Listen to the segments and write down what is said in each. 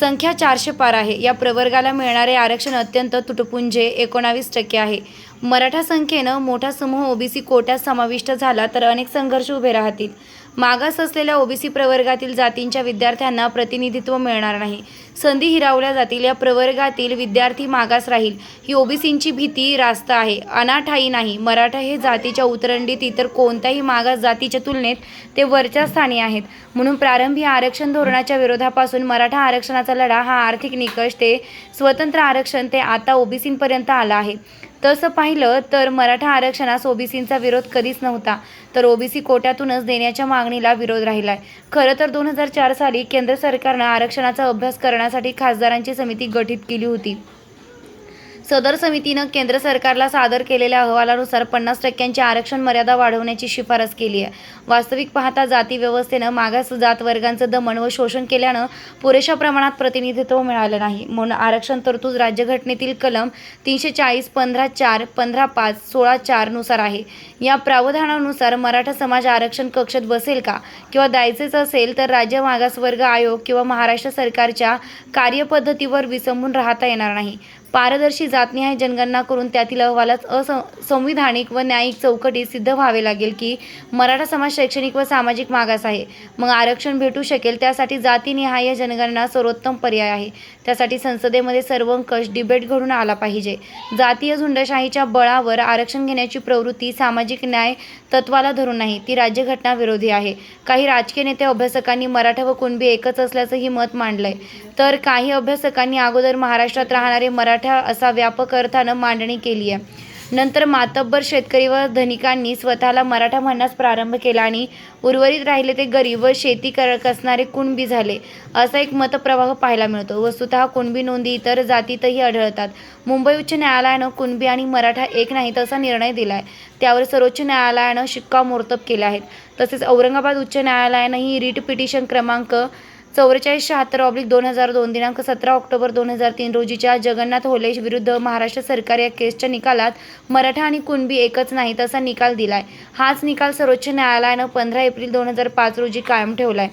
संख्या चारशे पार आहे. या प्रवर्गाला मिळणारे आरक्षण अत्यंत तुटपुंजे एकोणावीस टक्के आहे. मराठा संख्येनं मोठा समूह ओबीसी कोट्यात समाविष्ट झाला तर अनेक संघर्ष उभे राहतील. मागास असलेल्या ओबीसी प्रवर्गातील जातींच्या विद्यार्थ्यांना प्रतिनिधित्व मिळणार नाही. संधी हिरावल्या जातील या प्रवर्गातील विद्यार्थी मागास राहील. ही ओबीसींची भीती रास्त आहे. अनाठाई नाही. मराठा हे जातीच्या उतरंडीत इतर कोणत्याही मागास जातीच्या तुलनेत ते वरच्या स्थानी आहेत. म्हणून प्रारंभी आरक्षण धोरणाच्या विरोधापासून मराठा आरक्षणाचा लढा हा आर्थिक निकष ते स्वतंत्र आरक्षण ते आता ओबीसींपर्यंत आला आहे. तसं पाहिलं तर मराठा आरक्षणास ओबीसींचा विरोध कधीच नव्हता. तर ओबीसी कोट्यातूनच देण्याच्या मागणीला विरोध राहिलाय. खरं तर दोन हजार चार साली केंद्र सरकारनं आरक्षणाचा अभ्यास करण्यासाठी खासदारांची समिती गठीत केली होती. सदर समितीनं केंद्र सरकारला सादर केलेल्या अहवालानुसार पन्नास टक्क्यांची आरक्षण मर्यादा वाढवण्याची शिफारस केली आहे. वास्तविक पाहता जाती व्यवस्थेनं मागास जात वर्गांचं दमन व शोषण केल्यानं पुरेशा प्रमाणात प्रतिनिधित्व मिळालं नाही. म्हणून आरक्षण तरतूद राज्यघटनेतील कलम तीनशे चाळीस पंधरा चार पंधरा पाच सोळा चारनुसार आहे. या प्रावधानानुसार मराठा समाज आरक्षण कक्षात बसेल का किंवा द्यायचेच असेल तर राज्य मागासवर्ग आयोग किंवा महाराष्ट्र सरकारच्या कार्यपद्धतीवर विसंबून राहता येणार नाही. पारदर्शी जातनिहाय जनगणना करून त्यातील अहवालात असंविधानिक व न्यायिक चौकटीत सिद्ध व्हावे लागेल की मराठा समाज शैक्षणिक व सामाजिक मागास आहे. मग आरक्षण भेटू शकेल त्यासाठी जातीनिहाय जनगणना सर्वोत्तम पर्याय आहे. त्यासाठी संसदेमध्ये सर्वंकष डिबेट घडून आला पाहिजे. जातीय झुंडशाहीच्या बळावर आरक्षण घेण्याची प्रवृत्ती सामाजिक न्याय तत्वाला धरून नाही ती राज्यघटना विरोधी आहे. काही राजकीय नेते अभ्यासकांनी मराठा व कुणबी एकच असल्याचंही मत मांडलंय. तर काही अभ्यासकांनी अगोदर महाराष्ट्रात राहणारे मराठा असा व्यापक अर्थानं मांडणी केली आहे. नंतर मातब्बर शेतकरी व धनिकांनी स्वतःला मराठा म्हणण्यास प्रारंभ केला आणि उर्वरित राहिले ते गरीब व शेती कर कसणारे कुणबी झाले असा एक मतप्रवाह पाहायला मिळतो. वस्तुतः कुणबी नोंदी इतर जातीतही आढळतात. मुंबई उच्च न्यायालयानं कुणबी आणि मराठा एक नाहीत असा निर्णय दिला आहे त्यावर सर्वोच्च न्यायालयानं शिक्कामोर्तब केले आहेत. तसेच औरंगाबाद उच्च न्यायालयानंही रिट पिटिशन क्रमांक चौवेचाळीस शहात्तर ऑब्लिक दोन हजार दोन दिनांक सतरा ऑक्टोबर दोन हजार तीन रोजीच्या जगन्नाथ होले विरुद्ध महाराष्ट्र सरकार या केसच्या निकालात मराठा आणि कुणबी एकच नाहीत असा निकाल दिलाय. हाच निकाल सर्वोच्च न्यायालयानं पंधरा एप्रिल दोन हजार पाच रोजी कायम ठेवलाय.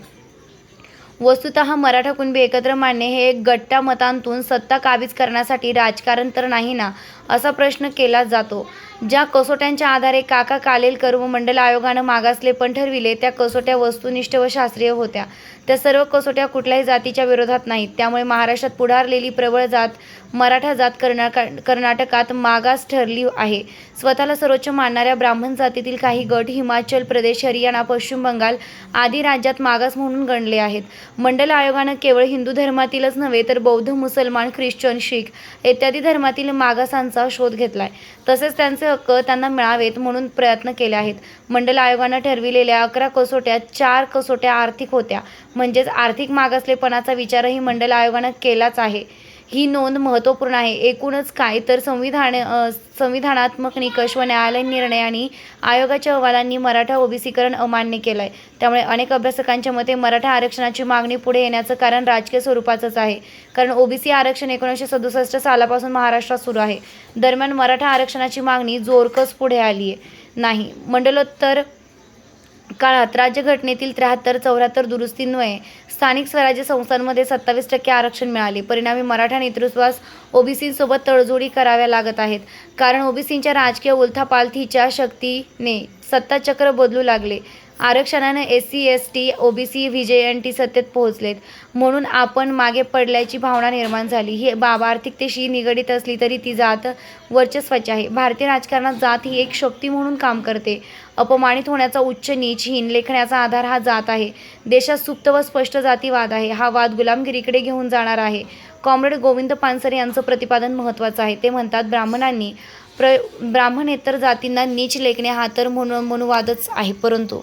वस्तुतः मराठा कुणबी एकत्र मांडणे हे एक गट्टा मतांतून सत्ता काबीज करण्यासाठी राजकारण तर नाही ना असा प्रश्न केला जातो. ज्या कसोट्यांच्या आधारे काका कालेलकर व मंडल आयोगानं मागासले पण ठरविले त्या कसोट्या वस्तुनिष्ठ व शास्त्रीय होत्या. त्या सर्व कसोट्या कुठल्याही जातीच्या विरोधात नाहीत. त्यामुळे महाराष्ट्रात पुढारलेली प्रबळ जात मराठा जात कर्ना कर्नाटकात मागास ठरली आहे. स्वतःला सर्वोच्च मानणाऱ्या ब्राह्मण जातीतील काही गट हिमाचल प्रदेश हरियाणा पश्चिम बंगाल आदी राज्यात मागास म्हणून गणले आहेत. मंडल आयोगानं केवळ हिंदू धर्मातीलच नव्हे तर बौद्ध मुसलमान ख्रिश्चन शीख इत्यादी धर्मातील मागासांचं शोध घेतलाय. तसेच त्यांचे हक्क त्यांना मिळावेत म्हणून प्रयत्न केले आहेत. मंडल आयोगानं ठरविलेल्या अकरा कसोट्या चार कसोट्या आर्थिक होत्या. म्हणजेच आर्थिक मागासलेपणाचा विचारही मंडल आयोगानं केलाच आहे. ही नोंद महत्त्वपूर्ण आहे. एकूणच काय तर संविधान संविधानात्मक निकष व न्यायालयीन निर्णय आणि आयोगाच्या अहवालांनी मराठा ओबीसीकरण अमान्य केलं आहे त्यामुळे अनेक अभ्यासकांच्या मते मराठा आरक्षणाची मागणी पुढे येण्याचं कारण राजकीय स्वरूपाचंच आहे. कारण ओबीसी आरक्षण एकोणीसशे सदुसष्ट सालापासून महाराष्ट्रात सुरू आहे. दरम्यान मराठा आरक्षणाची मागणी जोरकस पुढे आली आहे नाही. मंडलोत्तर काळात राज्यघटनेतील त्र्याहत्तर चौऱ्याहत्तर दुरुस्तींमुळे स्थानिक स्वराज्य संस्थांमध्ये सत्तावीस टक्के आरक्षण मिळाले. परिणामी मराठा नेतृत्वास ओबीसींसोबत तडजोडी कराव्या लागत आहेत. कारण ओबीसींच्या राजकीय उलथापालथीच्या शक्तीने सत्ताचक्र बदलू लागले. आरक्षणानं S C S T OBC V J N T सत्तेत पोहोचलेत. म्हणून आपण मागे पडल्याची भावना निर्माण झाली. ही बाब आर्थिकतेशी निगडीत असली तरी ती जात वर्चस्वाची आहे. भारतीय राजकारणात जात ही एक शक्ती म्हणून काम करते. अपमानित होण्याचा उच्च नीच हीन लेखण्याचा आधार हा जात आहे. देशात सुप्त व स्पष्ट जातीवाद आहे. हा वाद गुलामगिरीकडे घेऊन जाणार आहे. कॉम्रेड गोविंद पानसरे यांचं प्रतिपादन महत्त्वाचं आहे. ते म्हणतात ब्राह्मणांनी प्र ब्राह्मणेतर जातींना नीच लेखणे हा तर म्हणून मनुवादच आहे. परंतु